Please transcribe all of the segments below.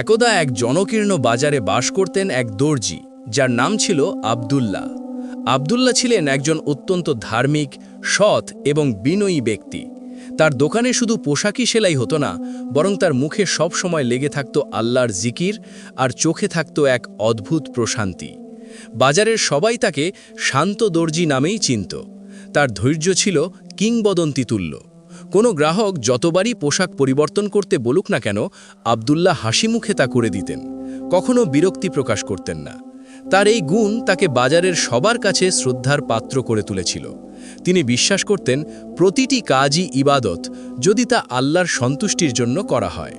একদা এক জনকীর্ণ বাজারে বাস করতেন এক দর্জি, যার নাম ছিল আবদুল্লাহ। আবদুল্লাহ ছিলেন একজন অত্যন্ত ধার্মিক, সৎ এবং বিনয়ী ব্যক্তি। তার দোকানে শুধু পোশাকই সেলাই হতো না, বরং তার মুখে সব সময় লেগে থাকত আল্লাহর জিকির আর চোখে থাকত এক অদ্ভুত প্রশান্তি। বাজারের সবাই তাকে শান্ত দর্জি নামেই চিনত। তার ধৈর্য ছিল কিংবদন্তি তুল্য কোনো গ্রাহক যতবারই পোশাক পরিবর্তন করতে বলুক না কেন, আবদুল্লাহ হাসি মুখে তা করে দিতেন। কখনো বিরক্তি প্রকাশ করতেন না। তার এই গুণ তাকে বাজারের সবার কাছে শ্রদ্ধার পাত্র করে তুলেছিল। তিনি বিশ্বাস করতেন, প্রতিটি কাজই ইবাদত, যদি তা আল্লাহর সন্তুষ্টির জন্য করা হয়।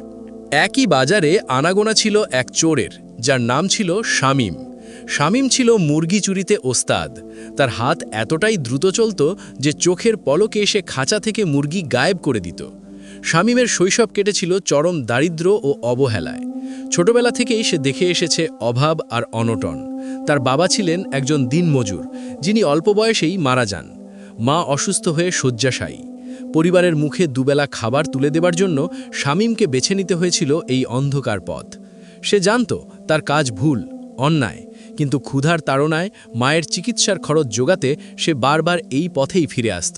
একই বাজারে আনাগোনা ছিল এক চোরের, যার নাম ছিল শামীম। শামীম ছিল মুরগি চুরিতে ওস্তাদ। তার হাত এতটাই দ্রুত চলত যে চোখের পলকে এসে খাঁচা থেকে মুরগি গায়েব করে দিত। শামীমের শৈশব কেটেছিল চরম দারিদ্র্য ও অবহেলায়। ছোটবেলা থেকেই সে দেখে এসেছে অভাব আর অনটন। তার বাবা ছিলেন একজন দিনমজুর, যিনি অল্প বয়সেই মারা যান। মা অসুস্থ হয়ে শয্যাশায়ী। পরিবারের মুখে দুবেলা খাবার তুলে দেবার জন্য শামীমকে বেছে নিতে হয়েছিল এই অন্ধকার পথ। সে জানত তার কাজ ভুল, অন্যায়। কিন্তু ক্ষুধার তাড়নায় মায়ের চিকিৎসার খরচ জোগাতে সে বারবার এই পথেই ফিরে আসত।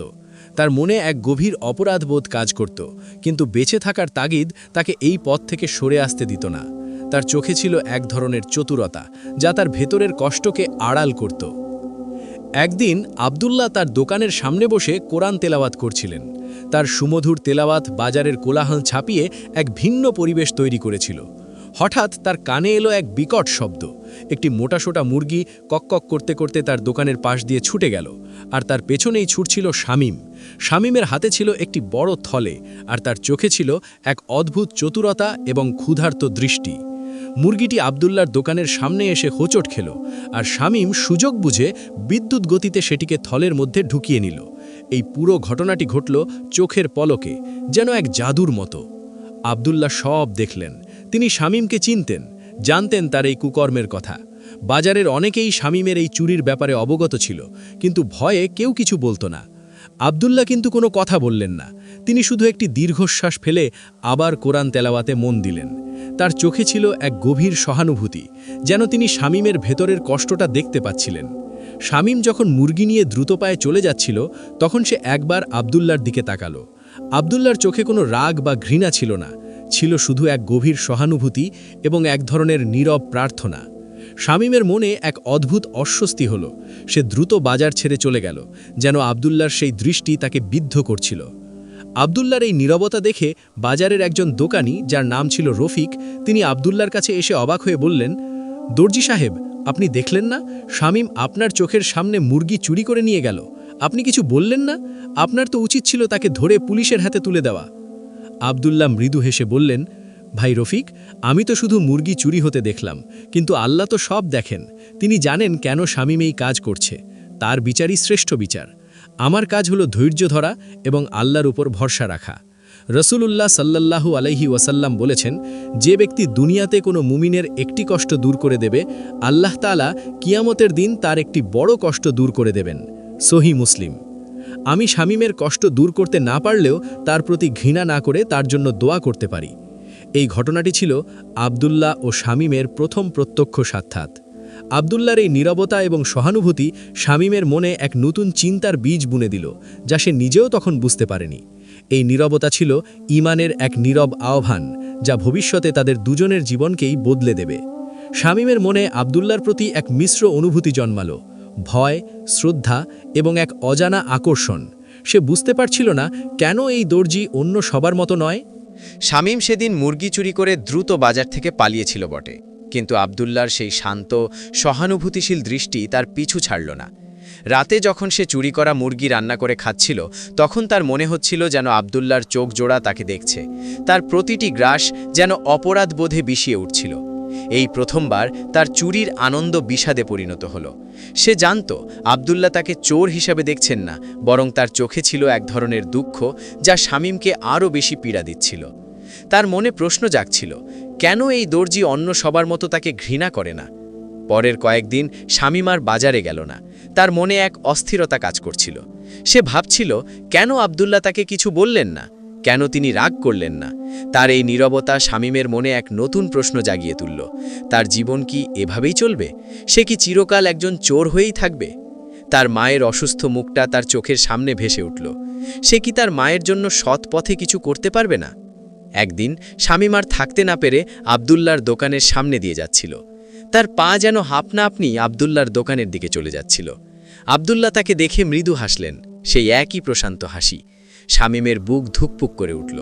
তার মনে এক গভীর অপরাধবোধ কাজ করত, কিন্তু বেঁচে থাকার তাগিদ তাকে এই পথ থেকে সরে আসতে দিত না। তার চোখে ছিল এক ধরনের চতুরতা, যা তার ভেতরের কষ্টকে আড়াল করত। একদিন আবদুল্লাহ তার দোকানের সামনে বসে কোরআন তেলাওয়াত করছিলেন। তার সুমধুর তেলাওয়াত বাজারের কোলাহল ছাপিয়ে এক ভিন্ন পরিবেশ তৈরি করেছিল। হঠাৎ তার কানে এলো এক বিকট শব্দ। একটি মোটাসোটা মুরগি কককক করতে করতে তার দোকানের পাশ দিয়ে ছুটে গেল, আর তার পেছনেই ছুটছিল শামীম। শামীমের হাতে ছিল একটি বড় থলে, আর তার চোখে ছিল এক অদ্ভুত চতুরতা এবং ক্ষুধার্ত দৃষ্টি। মুরগিটি আবদুল্লার দোকানের সামনে এসে হোঁচট খেল, আর শামীম সুযোগ বুঝে বিদ্যুৎ গতিতে সেটিকে থলের মধ্যে ঢুকিয়ে নিল। এই পুরো ঘটনাটি ঘটল চোখের পলকে, যেন এক জাদুর মতো। আবদুল্লাহ সব দেখলেন। তিনি শামীমকে চিনতেন, জানতেন তার এই কুকর্মের কথা। বাজারের অনেকেই শামীমের এই চুরির ব্যাপারে অবগত ছিল, কিন্তু ভয়ে কেউ কিছু বলতো না। আবদুল্লাহ কিন্তু কোনো কথা বললেন না। তিনি শুধু একটি দীর্ঘশ্বাস ফেলে আবার কোরআন তেলাওয়াতে মন দিলেন। তার চোখে ছিল এক গভীর সহানুভূতি, যেন তিনি শামীমের ভেতরের কষ্টটা দেখতে পাচ্ছিলেন। শামীম যখন মুরগি নিয়ে দ্রুত পায়ে চলে যাচ্ছিল, তখন সে একবার আবদুল্লার দিকে তাকালো। আবদুল্লার চোখে কোনো রাগ বা ঘৃণা ছিল না। ছিল শুধু এক গভীর সহানুভূতি এবং এক ধরনের নীরব প্রার্থনা। শামীমের মনে এক অদ্ভুত অস্বস্তি হল। সে দ্রুত বাজার ছেড়ে চলে গেল, যেন আবদুল্লার সেই দৃষ্টি তাকে বিদ্ধ করছিল। আবদুল্লার এই নীরবতা দেখে বাজারের একজন দোকানি, যার নাম ছিল রফিক, তিনি আবদুল্লার কাছে এসে অবাক হয়ে বললেন, দর্জি সাহেব, আপনি দেখলেন না? শামীম আপনার চোখের সামনে মুরগি চুরি করে নিয়ে গেল। আপনি কিছু বললেন না? আপনার তো উচিত ছিল তাকে ধরে পুলিশের হাতে তুলে দেওয়া। আবদুল্লাহ মৃদু হেসে বললেন, ভাই রফিক, আমি তো শুধু মুরগি চুরি হতে দেখলাম, কিন্তু আল্লাহ তো সব দেখেন। তিনি জানেন কেন শামীম এই কাজ করছে। তার বিচারই শ্রেষ্ঠ বিচার। আমার কাজ হলো ধৈর্য ধরা এবং আল্লাহর উপর ভরসা রাখা। রসুলুল্লাহ সাল্লাল্লাহু আলাইহি ওয়াসাল্লাম বলেছেন, যে ব্যক্তি দুনিয়াতে কোনো মুমিনের একটি কষ্ট দূর করে দেবে, আল্লাহ তালা কিয়ামতের দিন তার একটি বড় কষ্ট দূর করে দেবেন। সহি মুসলিম। আমি শামীমের কষ্ট দূর করতে না পারলেও তার প্রতি ঘৃণা না করে তার জন্য দোয়া করতে পারি। এই ঘটনাটি ছিল আবদুল্লাহ ও শামীমের প্রথম প্রত্যক্ষ সাক্ষাৎ। আবদুল্লার এই নীরবতা এবং সহানুভূতি শামীমের মনে এক নতুন চিন্তার বীজ বুনে দিল, যা সে নিজেও তখন বুঝতে পারেনি। এই নীরবতা ছিল ইমানের এক নীরব আহ্বান, যা ভবিষ্যতে তাদের দুজনের জীবনকেই বদলে দেবে। শামীমের মনে আবদুল্লার প্রতি এক মিশ্র অনুভূতি জন্মালো। ভয়, শ্রদ্ধা এবং এক অজানা আকর্ষণ। সে বুঝতে পারছিল না, কেন এই দর্জি অন্য সবার মতো নয়। শামীম সেদিন মুরগি চুরি করে দ্রুত বাজার থেকে পালিয়েছিল বটে, কিন্তু আবদুল্লার সেই শান্ত, সহানুভূতিশীল দৃষ্টি তার পিছু ছাড়ল না। রাতে যখন সে চুরি করা মুরগি রান্না করে খাচ্ছিল, তখন তার মনে হচ্ছিল যেন আবদুল্লার চোখ জোড়া তাকে দেখছে। তার প্রতিটি গ্রাস যেন অপরাধ বোধে বিষিয়ে উঠছিল। এই প্রথমবার তার চুরির আনন্দ বিষাদে পরিণত হল। সে জানত আবদুল্লা তাকে চোর হিসাবে দেখছেন না, বরং তার চোখে ছিল এক ধরনের দুঃখ যা শামীমকে আরও বেশি পীড়া দিচ্ছিল। তার মনে প্রশ্ন জাগছিল, কেন এই দর্জি অন্য সবার মতো তাকে ঘৃণা করে না? পরের কয়েকদিন শামীম আর বাজারে গেল না, তার মনে এক অস্থিরতা কাজ করছিল। সে ভাবছিল, কেন আবদুল্লা তাকে কিছু বললেন না? কেন তিনি রাগ করলেন না? তার এই নীরবতা শামীমের মনে এক নতুন প্রশ্ন জাগিয়ে তুলল। তার জীবন কি এভাবেই চলবে? সে কি চিরকাল একজন চোর হয়েই থাকবে? তার মায়ের অসুস্থ মুখটা তার চোখের সামনে ভেসে উঠল। সে কি তার মায়ের জন্য সৎ পথে কিছু করতে পারবে না? একদিন শামীম আর থাকতে না পেরে আবদুল্লার দোকানের সামনে দিয়ে যাচ্ছিল। তার পা যেন হাপনা আপনি আবদুল্লার দোকানের দিকে চলে যাচ্ছিল। আবদুল্লা তাকে দেখে মৃদু হাসলেন। সেই একই প্রশান্ত হাসি। শামীমের বুক ধুকপুক করে উঠল।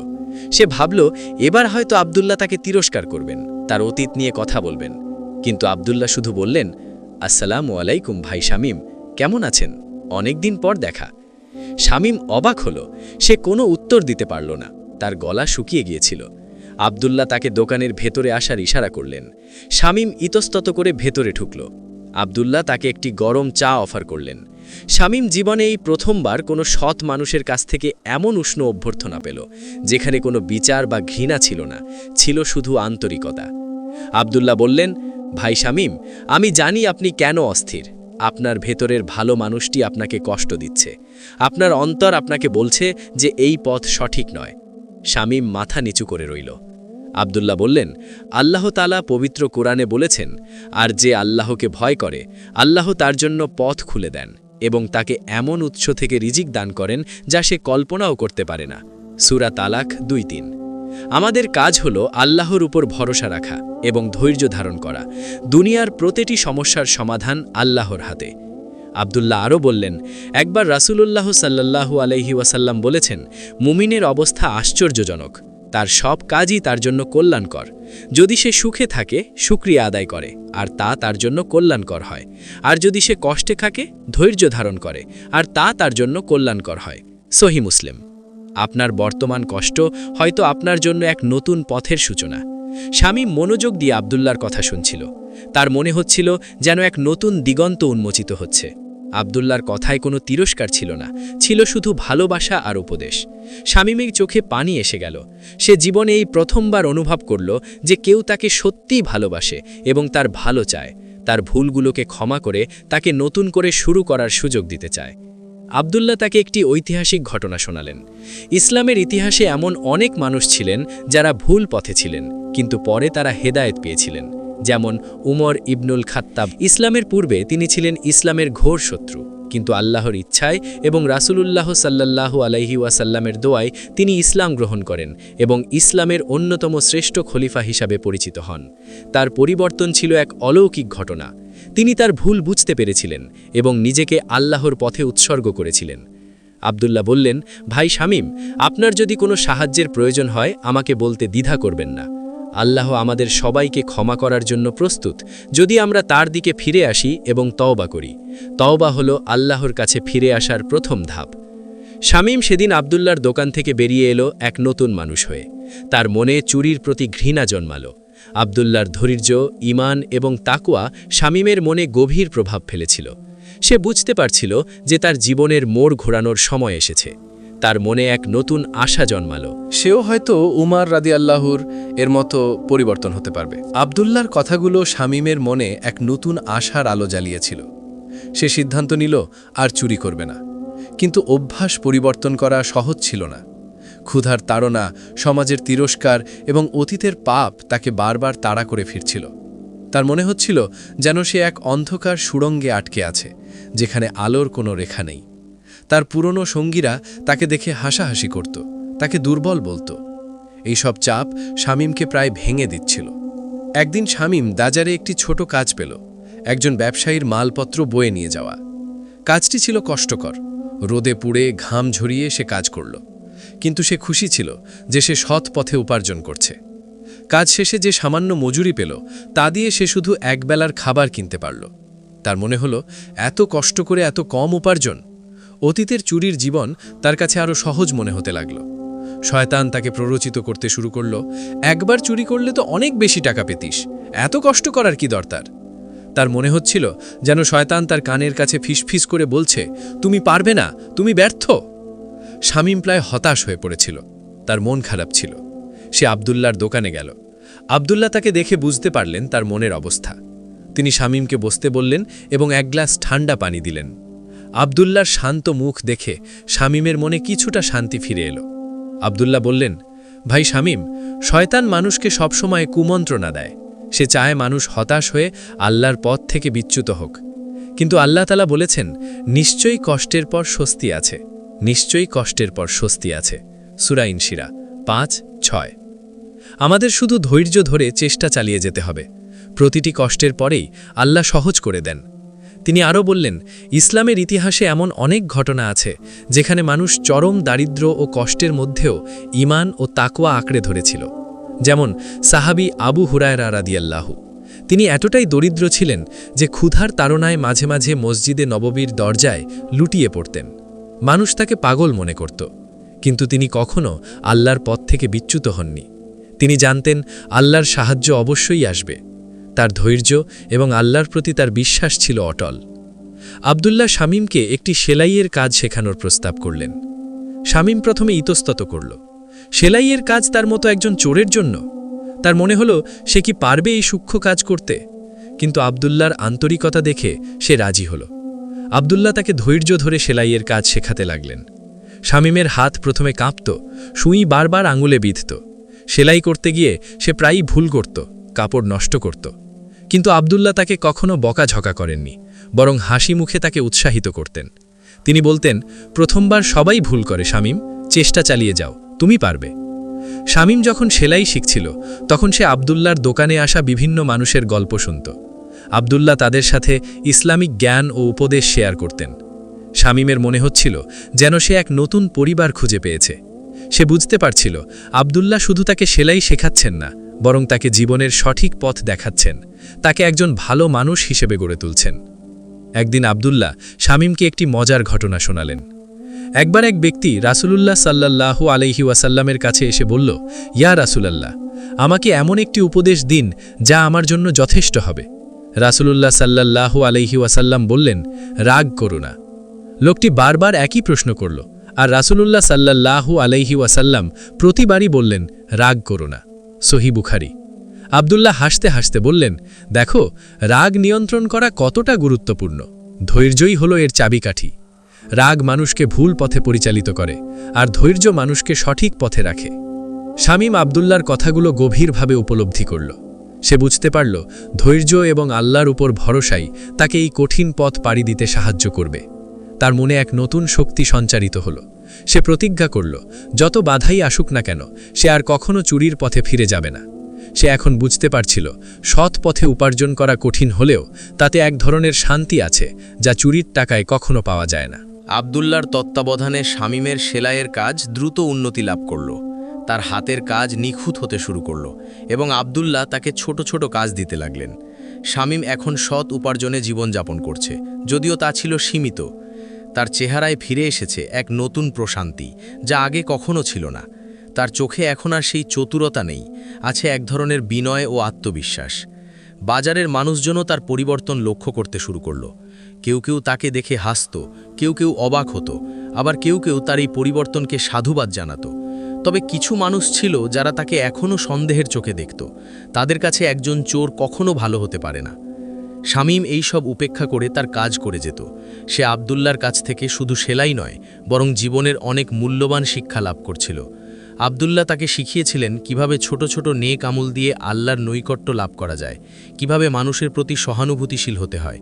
সে ভাবল, এবার হয়তো আবদুল্লা তাকে তিরস্কার করবেন। তার অতীত নিয়ে কথা বলবেন। কিন্তু আবদুল্লা শুধু বললেন, আসসালামু আলাইকুম ভাই শামীম, কেমন আছেন? অনেকদিন পর দেখা। শামীম অবাক হল, সে কোনো উত্তর দিতে পারল না। তার গলা শুকিয়ে গিয়েছিল। আবদুল্লা তাকে দোকানের ভেতরে আসার ইশারা করলেন। শামীম ইতস্তত করে ভেতরে ঢুকল। আবদুল্লা তাকে একটি গরম চা অফার করলেন। শামীম জীবনে এই প্রথমবার কোনো সৎ মানুষের কাছ থেকে এমন উষ্ণ অভ্যর্থনা পেল, যেখানে কোনো বিচার বা ঘৃণা ছিল না, ছিল শুধু আন্তরিকতা। আবদুল্লা বললেন, ভাই শামীম, আমি জানি আপনি কেন অস্থির। আপনার ভেতরের ভালো মানুষটি আপনাকে কষ্ট দিচ্ছে। আপনার অন্তর আপনাকে বলছে যে এই পথ সঠিক নয়। শামীম মাথা নিচু করে রইল। আবদুল্লাহ বললেন, আল্লাহ তালা পবিত্র কোরআনে বলেছেন, আর যে আল্লাহকে ভয় করে, আল্লাহ তার জন্য পথ খুলে দেন এবং তাকে এমন উৎস থেকে রিজিক দান করেন যা সে কল্পনাও করতে পারে না। সুরা তালাক দুই তিন। আমাদের কাজ হল আল্লাহর উপর ভরসা রাখা এবং ধৈর্য ধারণ করা। দুনিয়ার প্রতিটি সমস্যার সমাধান আল্লাহর হাতে। আবদুল্লাহ আরও বললেন, একবার রাসূলুল্লাহ সাল্লাল্লাহু আলাইহি ওয়াসাল্লাম বলেছেন, মুমিনের অবস্থা আশ্চর্যজনক। তার সব কাজই তার জন্য কল্যাণকর। যদি সে সুখে থাকে, সুক্রিয়া আদায় করে, আর তা তার জন্য কল্যাণকর হয়। আর যদি সে কষ্টে থাকে, ধৈর্য ধারণ করে, আর তা তার জন্য কল্যাণকর হয়। সহি মুসলিম। আপনার বর্তমান কষ্ট হয়তো আপনার জন্য এক নতুন পথের সূচনা। স্বামী মনোযোগ দিয়ে আবদুল্লার কথা শুনছিল। তার মনে হচ্ছিল যেন এক নতুন দিগন্ত উন্মোচিত হচ্ছে। আবদুল্লার কথায় কোনো তিরস্কার ছিল না, ছিল শুধু ভালোবাসা আর উপদেশ। শামীমের চোখে পানি এসে গেল। সে জীবনে এই প্রথমবার অনুভব করল যে কেউ তাকে সত্যিই ভালোবাসে এবং তার ভালো চায়, তার ভুলগুলোকে ক্ষমা করে তাকে নতুন করে শুরু করার সুযোগ দিতে চায়। আবদুল্লাহ তাকে একটি ঐতিহাসিক ঘটনা শোনালেন। ইসলামের ইতিহাসে এমন অনেক মানুষ ছিলেন যারা ভুল পথে ছিলেন, কিন্তু পরে তারা হেদায়েত পেয়েছিলেন। যেমন উমর ইবনুল খাত্তাব। ইসলামের পূর্বে তিনি ছিলেন ইসলামের ঘোর শত্রু। কিন্তু আল্লাহর ইচ্ছায় এবং রাসূলুল্লাহ সাল্লাল্লাহু আলাইহি ওয়াসাল্লামের দোয়ায় তিনি ইসলাম গ্রহণ করেন এবং ইসলামের অন্যতম শ্রেষ্ঠ খলিফা হিসাবে পরিচিত হন। তার পরিবর্তন ছিল এক অলৌকিক ঘটনা। তিনি তার ভুল বুঝতে পেরেছিলেন এবং নিজেকে আল্লাহর পথে উৎসর্গ করেছিলেন। আবদুল্লাহ বললেন, ভাই শামীম, আপনার যদি কোনো সাহায্যের প্রয়োজন হয়, আমাকে বলতে দ্বিধা করবেন না। আল্লাহ আমাদের সবাইকে ক্ষমা করার জন্য প্রস্তুত। যদি আমরা তার দিকে ফিরে আসি এবং তওবা করি, তওবা হল আল্লাহর কাছে ফিরে আসার প্রথম ধাপ। শামীম সেদিন আবদুল্লার দোকান থেকে বেরিয়ে এলো এক নতুন মানুষ হয়ে। তার মনে চুরির প্রতি ঘৃণা জন্মালো। আবদুল্লার ধৈর্য ইমান এবং তাকুয়া শামীমের মনে গভীর প্রভাব ফেলেছিল। সে বুঝতে পারছিল যে তার জীবনের মোড় ঘোরানোর সময় এসেছে। তার মনে এক নতুন আশা জন্মালো। সেও হয়তো উমার রাদি আল্লাহুর এর মতো পরিবর্তন হতে পারবে। আবদুল্লার কথাগুলো শামীমের মনে এক নতুন আশার আলো জ্বালিয়েছিল। সে সিদ্ধান্ত নিল, আর চুরি করবে না। কিন্তু অভ্যাস পরিবর্তন করা সহজ ছিল না। ক্ষুধার তাড়না, সমাজের তিরস্কার এবং অতীতের পাপ তাকে বারবার তাড়া করে ফিরছিল। তার মনে হচ্ছিল যেন সে এক অন্ধকার সুড়ঙ্গে আটকে আছে, যেখানে আলোর কোনো রেখা নেই। তার পুরনো সঙ্গীরা তাকে দেখে হাসাহাসি করত, তাকে দুর্বল বলতো। এইসব চাপ শামীমকে প্রায় ভেঙে দিচ্ছিল। একদিন শামীম দাজারে একটি ছোট কাজ পেল, একজন ব্যবসায়ীর মালপত্র বয়ে নিয়ে যাওয়া। কাজটি ছিল কষ্টকর, রোদে পুড়ে ঘাম ঝরিয়ে সে কাজ করল, কিন্তু সে খুশি ছিল যে সে সৎ পথে উপার্জন করছে। কাজ শেষে যে সামান্য মজুরি পেল, তা দিয়ে সে শুধু একবেলার খাবার কিনতে পারল। তার মনে হলো, এত কষ্ট করে এত কম উপার্জন অতীতের চুরির জীবন তার কাছে আরও সহজ মনে হতে লাগল। শয়তান তাকে প্ররোচিত করতে শুরু করল, একবার চুরি করলে তো অনেক বেশি টাকা পেতিস, এত কষ্ট করার কি দরকার? তার মনে হচ্ছিল যেন শয়তান তার কানের কাছে ফিসফিস করে বলছে, তুমি পারবে না, তুমি ব্যর্থ! শামীম প্রায় হতাশ হয়ে পড়েছিল, তার মন খারাপ ছিল। সে আবদুল্লার দোকানে গেল। আবদুল্লা তাকে দেখে বুঝতে পারলেন তার মনের অবস্থা। তিনি শামীমকে বসতে বললেন এবং এক গ্লাস ঠান্ডা পানি দিলেন। আবদুল্লার শান্ত মুখ দেখে শামীমের মনে কিছুটা শান্তি ফিরে এলো। আবদুল্লাহ বললেন, ভাই শামীম, শয়তান মানুষকে সবসময় কুমন্ত্রণা দেয়। সে চায় মানুষ হতাশ হয়ে আল্লাহর পথ থেকে বিচ্যুত হোক। কিন্তু আল্লাহ তালা বলেছেন, নিশ্চয়ই কষ্টের পর স্বস্তি আছে। নিশ্চয়ই কষ্টের পর স্বস্তি আছে। সুরা ইনশিরা, পাঁচ, ছয়। আমাদের শুধু ধৈর্য ধরে চেষ্টা চালিয়ে যেতে হবে। প্রতিটি কষ্টের পরেই আল্লাহ সহজ করে দেন। তিনি আরও বললেন, ইসলামের ইতিহাসে এমন অনেক ঘটনা আছে, যেখানে মানুষ চরম দারিদ্র্য ও কষ্টের মধ্যেও ইমান ও তাকওয়া আঁকড়ে ধরেছিল। যেমন সাহাবি আবু হুরায়রা রাদিয়াল্লাহু। তিনি এতটাই দরিদ্র ছিলেন যে ক্ষুধার তাড়নায় মাঝে মাঝে মসজিদে নববীর দরজায় লুটিয়ে পড়তেন। মানুষ তাকে পাগল মনে করত। কিন্তু তিনি কখনো আল্লাহর পথ থেকে বিচ্যুত হননি। তিনি জানতেন, আল্লাহর সাহায্য অবশ্যই আসবে। তার ধৈর্য এবং আল্লাহর প্রতি তার বিশ্বাস ছিল অটল। আবদুল্লাহ শামীমকে একটি সেলাইয়ের কাজ শেখানোর প্রস্তাব করলেন। শামীম প্রথমে ইতস্তত করল, সেলাইয়ের কাজ তার মতো একজন চোরের জন্য? তার মনে হলো সে কি পারবে এই সূক্ষ্ম কাজ করতে? কিন্তু আবদুল্লার আন্তরিকতা দেখে সে রাজি হল। আবদুল্লাহ তাকে ধৈর্য ধরে সেলাইয়ের কাজ শেখাতে লাগলেন। শামীমের হাত প্রথমে কাঁপত, সুই বারবার আঙুলে বিঁধত। সেলাই করতে গিয়ে সে প্রায়ই ভুল করত, কাপড় নষ্ট করত। কিন্তু আবদুল্লাহ তাকে কখনো বকাঝকা করেননি, বরং হাসি মুখে তাকে উৎসাহিত করতেন। তিনি বলতেন, প্রথমবার সবাই ভুল করে, শামীম। চেষ্টা চালিয়ে যাও, তুমি পারবে। শামীম যখন সেলাই শিখছিল, তখন সে আবদুল্লার দোকানে আসা বিভিন্ন মানুষের গল্প শুনত। আবদুল্লাহ তাদের সাথে ইসলামিক জ্ঞান ও উপদেশ শেয়ার করতেন। শামীমের মনে হচ্ছিল যেন সে এক নতুন পরিবার খুঁজে পেয়েছে। সে বুঝতে পারছিল, আবদুল্লাহ শুধু তাকে সেলাই শেখাচ্ছেন না বরং তাকে জীবনের সঠিক পথ দেখাচ্ছেন। তাকে একজন ভালো মানুষ হিসেবে গড়ে তুলছেন। একদিন আবদুল্লাহ শামীমকে একটি মজার ঘটনা শোনালেন। একবার এক ব্যক্তি রাসূলুল্লাহ সাল্লাল্লাহু আলাইহি ওয়াসাল্লামের কাছে এসে বলল, ইয়া রাসূলাল্লাহ, আমাকে এমন একটি উপদেশ দিন যা আমার জন্য যথেষ্ট হবে। রাসূলুল্লাহ সাল্লাল্লাহু আলাইহি ওয়াসাল্লাম বললেন, রাগ করো না। লোকটি বারবার একই প্রশ্ন করল, আর রাসূলুল্লাহ সাল্লাল্লাহু আলাইহি ওয়াসাল্লাম প্রতিবারই বললেন, রাগ করো না। সহি বুখারি। আবদুল্লাহ হাসতে হাসতে বললেন, দেখো, রাগ নিয়ন্ত্রণ করা কতটা গুরুত্বপূর্ণ। ধৈর্যই হলো এর চাবিকাঠি। রাগ মানুষকে ভুল পথে পরিচালিত করে, আর ধৈর্য মানুষকে সঠিক পথে রাখে। শামীম আবদুল্লার কথাগুলো গভীরভাবে উপলব্ধি করল। সে বুঝতে পারল, ধৈর্য এবং আল্লাহর উপর ভরসাই তাকে এই কঠিন পথ পাড়ি দিতে সাহায্য করবে। তার মনে এক নতুন শক্তি সঞ্চারিত হল। সে প্রতিজ্ঞা করল, যত বাধাই আসুক না কেন, সে আর কখনো চুরির পথে ফিরে যাবে না। সে এখন বুঝতে পারছিল, সৎ পথে উপার্জন করা কঠিন হলেও তাতে এক ধরনের শান্তি আছে, যা চুরির টাকায় কখনো পাওয়া যায় না। আবদুল্লার তত্ত্বাবধানে শামীমের সেলাইয়ের কাজ দ্রুত উন্নতি লাভ করল। তার হাতের কাজ নিখুঁত হতে শুরু করল এবং আবদুল্লাহ তাকে ছোট ছোট কাজ দিতে লাগলেন। শামীম এখন সৎ উপার্জনে জীবনযাপন করছে, যদিও তা ছিল সীমিত। তার চেহারায় ফিরে এসেছে এক নতুন প্রশান্তি, যা আগে কখনো ছিল না। তার চোখে এখন আর সেই চতুরতা নেই, আছে এক ধরনের বিনয় ও আত্মবিশ্বাস। বাজারের মানুষজনও তার পরিবর্তন লক্ষ্য করতে শুরু করল। কেউ কেউ তাকে দেখে হাসত, কেউ কেউ অবাক হতো, আবার কেউ কেউ তার এই পরিবর্তনকে সাধুবাদ জানাত। তবে কিছু মানুষ ছিল যারা তাকে এখনও সন্দেহের চোখে দেখত। তাদের কাছে একজন চোর কখনো ভালো হতে পারে না। শামীম এই সব উপেক্ষা করে তার কাজ করে যেত। সে আবদুল্লার কাছ থেকে শুধু সেলাই নয়, বরং জীবনের অনেক মূল্যবান শিক্ষা লাভ করছিল। আবদুল্লাহ তাকে শিখিয়েছিলেন কীভাবে ছোট ছোট নেক আমল দিয়ে আল্লাহর নৈকট্য লাভ করা যায়, কীভাবে মানুষের প্রতি সহানুভূতিশীল হতে হয়।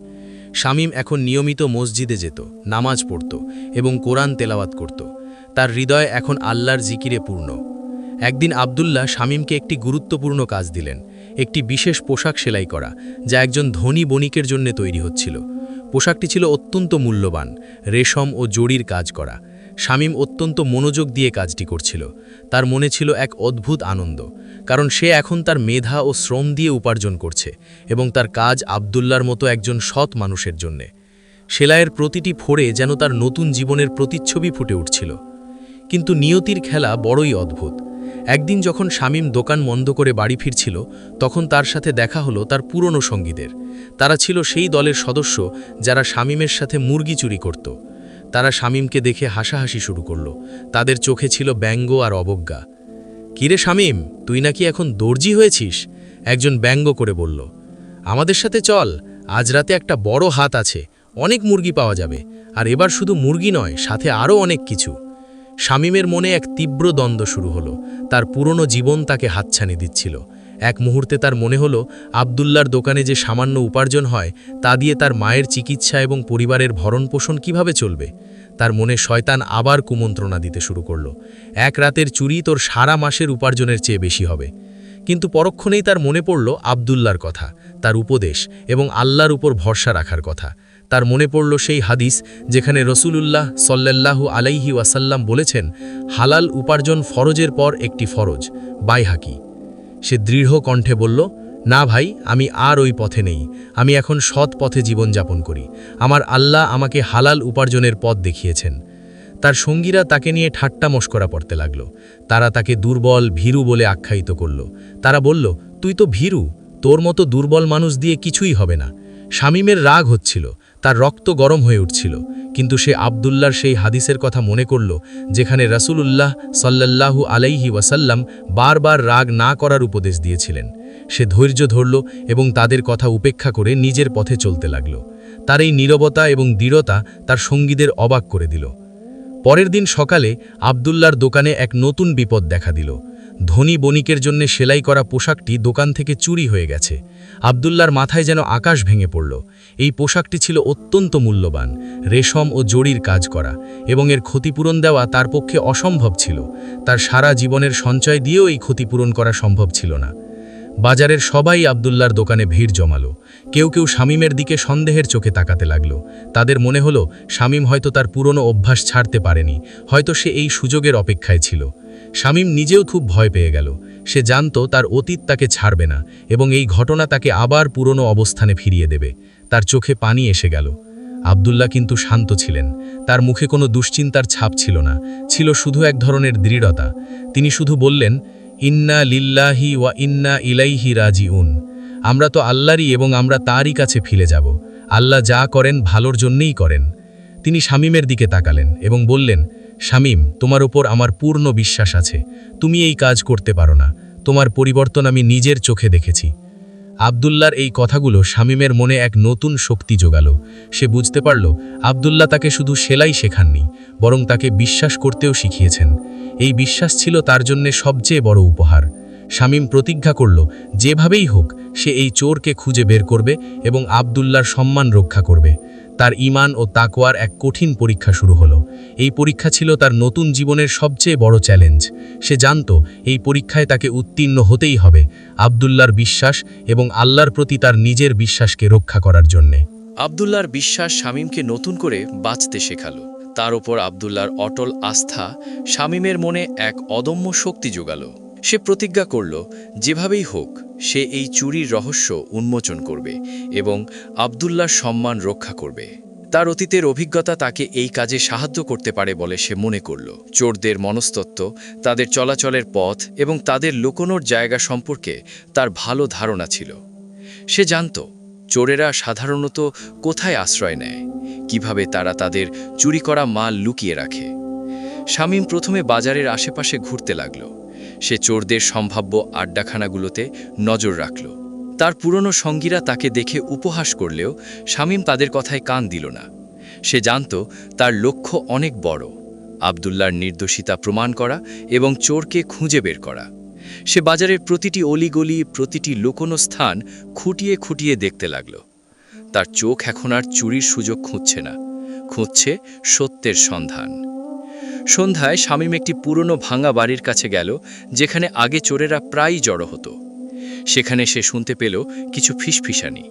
শামীম এখন নিয়মিত মসজিদে যেত, নামাজ পড়ত এবং কোরআন তেলাওয়াত করত। তার হৃদয় এখন আল্লাহর জিকিরে পূর্ণ। একদিন আবদুল্লাহ শামীমকে একটি গুরুত্বপূর্ণ কাজ দিলেন, একটি বিশেষ পোশাক সেলাই করা, যা একজন ধনী বণিকের জন্য তৈরি হচ্ছিল। পোশাকটি ছিল অত্যন্ত মূল্যবান, রেশম ও জড়ির কাজ করা। শামীম অত্যন্ত মনোযোগ দিয়ে কাজটি করছিল। তার মনে ছিল এক অদ্ভুত আনন্দ, কারণ সে এখন তার মেধা ও শ্রম দিয়ে উপার্জন করছে এবং তার কাজ আবদুল্লার মতো একজন সৎ মানুষের জন্যে। সেলাইয়ের প্রতিটি ফোড়ে যেন তার নতুন জীবনের প্রতিচ্ছবি ফুটে উঠছিল। কিন্তু নিয়তির খেলা বড়ই অদ্ভুত। একদিন যখন শামীম দোকান বন্ধ করে বাড়ি ফিরছিল, তখন তার সাথে দেখা হলো তার পুরনো সঙ্গীদের। তারা ছিল সেই দলের সদস্য যারা শামীমের সাথে মুরগি চুরি করত। তারা শামীমকে দেখে হাসাহাসি শুরু করল। তাদের চোখে ছিল ব্যঙ্গ আর অবজ্ঞা। কিরে শামীম, তুই নাকি এখন দর্জি হয়েছিস? একজন ব্যঙ্গ করে বলল। আমাদের সাথে চল, আজ রাতে একটা বড় হাত আছে, অনেক মুরগি পাওয়া যাবে। আর এবার শুধু মুরগি নয়, সাথে আরও অনেক কিছু। শামীমের মনে এক তীব্র দ্বন্দ্ব শুরু হলো। তার পুরনো জীবন তাকে হাতছানি দিচ্ছিল। এক মুহূর্তে তার মনে হলো, আবদুল্লার দোকানে যে সামান্য উপার্জন হয়, তা দিয়ে তার মায়ের চিকিৎসা এবং পরিবারের ভরণপোষণ কীভাবে চলবে? তার মনে শয়তান আবার কুমন্ত্রণা দিতে শুরু করল। এক রাতের চুরি তোর সারা মাসের উপার্জনের চেয়ে বেশি হবে। কিন্তু পরক্ষণেই তার মনে পড়ল আবদুল্লার কথা, তার উপদেশ এবং আল্লাহর উপর ভরসা রাখার কথা। তার মনে পড়ল সেই হাদিস যেখানে রসুলুল্লাহ সল্লাল্লাহু আলাইহি ওয়াসাল্লাম বলেছেন, হালাল উপার্জন ফরজের পর একটি ফরজ, বাইহাকি। সে দৃঢ় কণ্ঠে বলল, না ভাই, আমি আর ওই পথে নেই। আমি এখন সৎ পথে জীবনযাপন করি। আমার আল্লাহ আমাকে হালাল উপার্জনের পথ দেখিয়েছেন। তার সঙ্গীরা তাকে নিয়ে ঠাট্টা মস্করা পড়তে লাগল। তারা তাকে দুর্বল, ভীরু বলে আখ্যায়িত করল। তারা বলল, তুই তো ভীরু। তোর মতো দুর্বল মানুষ দিয়ে কিছুই হবে না। শামীমের রাগ হচ্ছিল। তার রক্ত গরম হয়ে উঠছিল, কিন্তু সে আবদুল্লার সেই হাদিসের কথা মনে করল, যেখানে রাসূলুল্লাহ সাল্লাল্লাহু আলাইহি ওয়াসাল্লাম বারবার রাগ না করার উপদেশ দিয়েছিলেন। সে ধৈর্য ধরল এবং তাদের কথা উপেক্ষা করে নিজের পথে চলতে লাগল। তার এই নীরবতা এবং দৃঢ়তা তার সঙ্গীদের অবাক করে দিল। পরের দিন সকালে আবদুল্লার দোকানে এক নতুন বিপদ দেখা দিল। ধনী বণিকের জন্য সেলাই করা পোশাকটি দোকান থেকে চুরি হয়ে গেছে। আবদুল্লার মাথায় যেন আকাশ ভেঙে পড়ল। এই পোশাকটি ছিল অত্যন্ত মূল্যবান, রেশম ও জড়ির কাজ করা এবং এর ক্ষতিপূরণ দেওয়া তার পক্ষে অসম্ভব ছিল। তার সারা জীবনের সঞ্চয় দিয়েও এই ক্ষতিপূরণ করা সম্ভব ছিল না। বাজারের সবাই আবদুল্লার দোকানে ভিড় জমালো। কেউ কেউ শামীমের দিকে সন্দেহের চোখে তাকাতে লাগল। তাদের মনে হলো, শামীম হয়তো তার পুরনো অভ্যাস ছাড়তে পারেনি, হয়তো সে এই সুযোগের অপেক্ষায় ছিল। শামীম নিজেও খুব ভয় পেয়ে গেল। সে জানত তার অতীত তাকে ছাড়বে না এবং এই ঘটনা তাকে আবার পুরনো অবস্থানে ফিরিয়ে দেবে। তার চোখে পানি এসে গেল। আবদুল্লাহ কিন্তু শান্ত ছিলেন। তার মুখে কোনো দুশ্চিন্তার ছাপ ছিল না। ছিল শুধু এক ধরনের দৃঢ়তা। তিনি শুধু বললেন, ইন্না লিল্লাহি ওয়া ইন্না ইলাইহি রাজি উন আমরা তো আল্লাহরই এবং আমরা তারই কাছে ফিরে যাব। আল্লাহ যা করেন ভালোর জন্যেই করেন। তিনি শামীমের দিকে তাকালেন এবং বললেন শামীম, তোমার ওপর আমার পূর্ণ বিশ্বাস আছে। তুমি এই কাজ করতে পারো না। তোমার পরিবর্তন আমি নিজের চোখে দেখেছি। আবদুল্লার এই কথাগুলো শামীমের মনে এক নতুন শক্তি জোগাল। সে বুঝতে পারল, আবদুল্লাহ তাকে শুধু সেলাই শেখাননি, বরং তাকে বিশ্বাস করতেও শিখিয়েছেন। এই বিশ্বাস ছিল তার জন্যে সবচেয়ে বড় উপহার। শামীম প্রতিজ্ঞা করল, যেভাবেই হোক, সে এই চোরকে খুঁজে বের করবে এবং আবদুল্লার সম্মান রক্ষা করবে। তার ইমান ও তাকওয়ার এক কঠিন পরীক্ষা শুরু হলো। এই পরীক্ষা ছিল তার নতুন জীবনের সবচেয়ে বড় চ্যালেঞ্জ। সে জানত, এই পরীক্ষায় তাকে উত্তীর্ণ হতেই হবে আবদুল্লার বিশ্বাস এবং আল্লাহর প্রতি তার নিজের বিশ্বাসকে রক্ষা করার জন্যে। আবদুল্লার বিশ্বাস শামীমকে নতুন করে বাঁচতে শেখালো। তার ওপর আবদুল্লার অটল আস্থা শামীমের মনে এক অদম্য শক্তি যোগালো সে প্রতিজ্ঞা করল, যেভাবেই হোক, সে এই চুরির রহস্য উন্মোচন করবে এবং আবদুল্লার সম্মান রক্ষা করবে। তার অতীতের অভিজ্ঞতা তাকে এই কাজে সাহায্য করতে পারে বলে সে মনে করল। চোরদের মনস্তত্ত্ব, তাদের চলাচলের পথ এবং তাদের লুকোনোর জায়গা সম্পর্কে তার ভালো ধারণা ছিল। সে জানত, চোরেরা সাধারণত কোথায় আশ্রয় নেয়, কীভাবে তারা তাদের চুরি করা মাল লুকিয়ে রাখে। শামীম প্রথমে বাজারের আশেপাশে ঘুরতে লাগল। সে চোরদের সম্ভাব্য আড্ডাখানাগুলোতে নজর রাখল। তার পুরনো সঙ্গীরা তাকে দেখে উপহাস করলেও শামীম তাদের কথায় কান দিল না। সে জানত তার লক্ষ্য অনেক বড়। আবদুল্লার নির্দোষিতা প্রমাণ করা এবং চোরকে খুঁজে বের করা। সে বাজারের প্রতিটি অলিগলি, প্রতিটি লুকোনো স্থান খুঁটিয়ে খুঁটিয়ে দেখতে লাগল। তার চোখ এখন আর চুরির সুযোগ খুঁজছে না। খুঁজছে সত্যের সন্ধান। সন্ধ্যায় শামীম একটি পুরনো ভাঙা বাড়ির কাছে গেল, যেখানে আগে চোরেরা প্রায়ই জড়ো হতো। সেখানে সে শুনতে পেল কিছু ফিসফিসানি।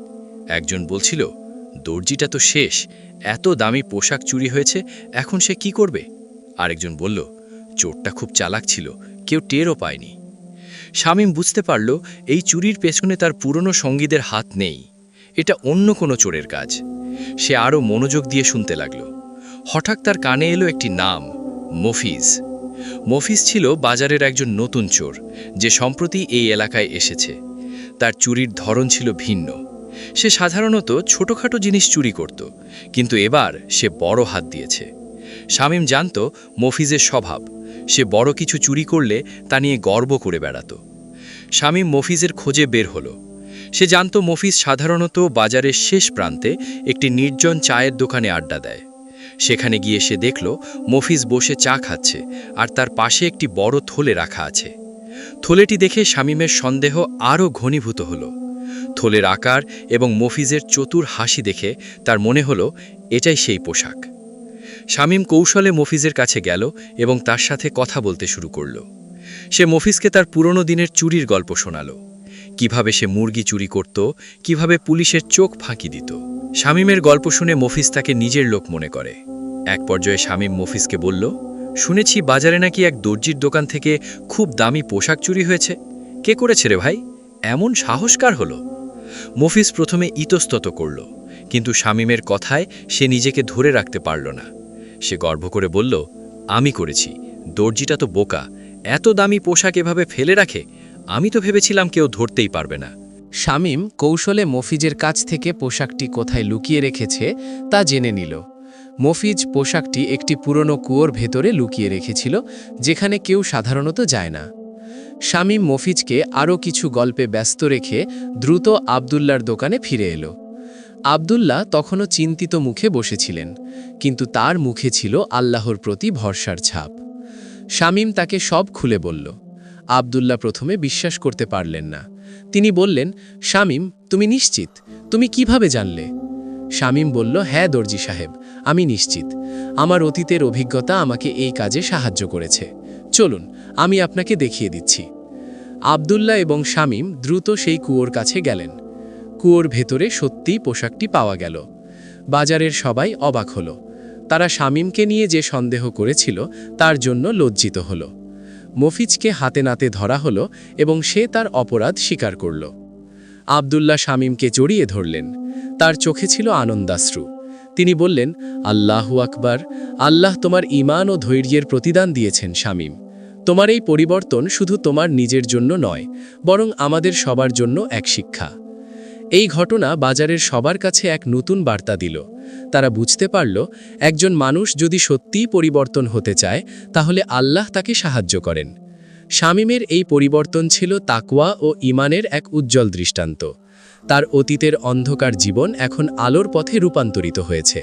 একজন বলছিল, দর্জিটা তো শেষ, এত দামি পোশাক চুরি হয়েছে, এখন সে কি করবে? আরেকজন বলল, চোরটা খুব চালাক ছিল, কেউ টেরও পায়নি। শামীম বুঝতে পারল, এই চুরির পেছনে তার পুরনো সঙ্গীদের হাত নেই। এটা অন্য কোনো চোরের কাজ। সে আরও মনোযোগ দিয়ে শুনতে লাগল। হঠাৎ তার কানে এলো একটি নাম। মফিজ। মফিজ ছিল বাজারের একজন নতুন চোর, যে সম্প্রতি এই এলাকায় এসেছে। তার চুরির ধরন ছিল ভিন্ন। সে সাধারণত ছোটখাটো জিনিস চুরি করত, কিন্তু এবার সে বড় হাত দিয়েছে। শামীম জানত মফিজের স্বভাব। সে বড় কিছু চুরি করলে তা নিয়ে গর্ব করে বেড়াত। শামীম মফিজের খোঁজে বের হলো। সে জানত মফিজ সাধারণত বাজারের শেষ প্রান্তে একটি নির্জন চায়ের দোকানে আড্ডা দেয়। সেখানে গিয়ে সে দেখল, মফিজ বসে চা খাচ্ছে আর তার পাশে একটি বড় থলে রাখা আছে। থলেটি দেখে শামীমের সন্দেহ আরও ঘনীভূত হল। থলের আকার এবং মফিজের চতুর হাসি দেখে তার মনে হলো, এটাই সেই পোশাক। শামীম কৌশলে মফিজের কাছে গেল এবং তার সাথে কথা বলতে শুরু করল। সে মফিজকে তার পুরনো দিনের চুরির গল্প শোনাল। কীভাবে সে মুরগি চুরি করত, কীভাবে পুলিশের চোখ ফাঁকি দিত। শামীমের গল্প শুনে মফিজ তাকে নিজের লোক মনে করে। এক পর্যায়ে শামীম মফিজকে বলল, শুনেছি বাজারে নাকি এক দর্জির দোকান থেকে খুব দামি পোশাক চুরি হয়েছে। কে করেছে রে ভাই? এমন সাহসকার হলো? মফিজ প্রথমে ইতস্তত করল, কিন্তু শামীমের কথায় সে নিজেকে ধরে রাখতে পারল না। সে গর্ব করে বলল, আমি করেছি, দর্জিটা তো বোকা, এত দামি পোশাক এভাবে ফেলে রাখে, আমি তো ভেবেছিলাম কেউ ধরতেই পারবে না। শামীম কৌশলে মফিজের কাছ থেকে পোশাকটি কোথায় লুকিয়ে রেখেছে তা জেনে নিল। মফিজ পোশাকটি একটি পুরনো কুয়োর ভেতরে লুকিয়ে রেখেছিল, যেখানে কেউ সাধারণত যায় না। শামীম মফিজকে আরও কিছু গল্পে ব্যস্ত রেখে দ্রুত আবদুল্লার দোকানে ফিরে এলো। আবদুল্লাহ তখনও চিন্তিত মুখে বসেছিলেন, কিন্তু তার মুখে ছিল আল্লাহর প্রতি ভরসার ছাপ। শামীম তাকে সব খুলে বলল। আবদুল্লাহ প্রথমে বিশ্বাস করতে পারলেন না। তিনি বললেন, শামীম, তুমি নিশ্চিত? তুমি কীভাবে জানলে? শামীম বলল হ্যাঁ দর্জি সাহেব, আমি নিশ্চিত। আমার অতীতের অভিজ্ঞতা আমাকে এই কাজে সাহায্য করেছে। চলুন, আমি আপনাকে দেখিয়ে দিচ্ছি। আবদুল্লাহ এবং শামীম দ্রুত সেই কুয়োর কাছে গেলেন। কুয়োর ভেতরে সত্যিই পোশাকটি পাওয়া গেল। বাজারের সবাই অবাক হল। তারা শামীমকে নিয়ে যে সন্দেহ করেছিল, তার জন্য লজ্জিত হল। মফিজকে হাতে নাতে ধরা হল এবং সে তার অপরাধ স্বীকার করল। আবদুল্লাহ শামীমকে জড়িয়ে ধরলেন। তার চোখে ছিল আনন্দাশ্রু। তিনি বললেন, আল্লাহ আকবার, আল্লাহ তোমার ইমান ও ধৈর্যের প্রতিদান দিয়েছেন শামীম। তোমার এই পরিবর্তন শুধু তোমার নিজের জন্য নয়, বরং আমাদের সবার জন্য এক শিক্ষা। এই ঘটনা বাজারের সবার কাছে এক নতুন বার্তা দিল। তারা বুঝতে পারল, একজন মানুষ যদি সত্যিই পরিবর্তন হতে চায়, তাহলে আল্লাহ তাকে সাহায্য করেন। শামীমের এই পরিবর্তন ছিল তাকুয়া ও ইমানের এক উজ্জ্বল দৃষ্টান্ত। তার অতীতের অন্ধকার জীবন এখন আলোর পথে রূপান্তরিত হয়েছে।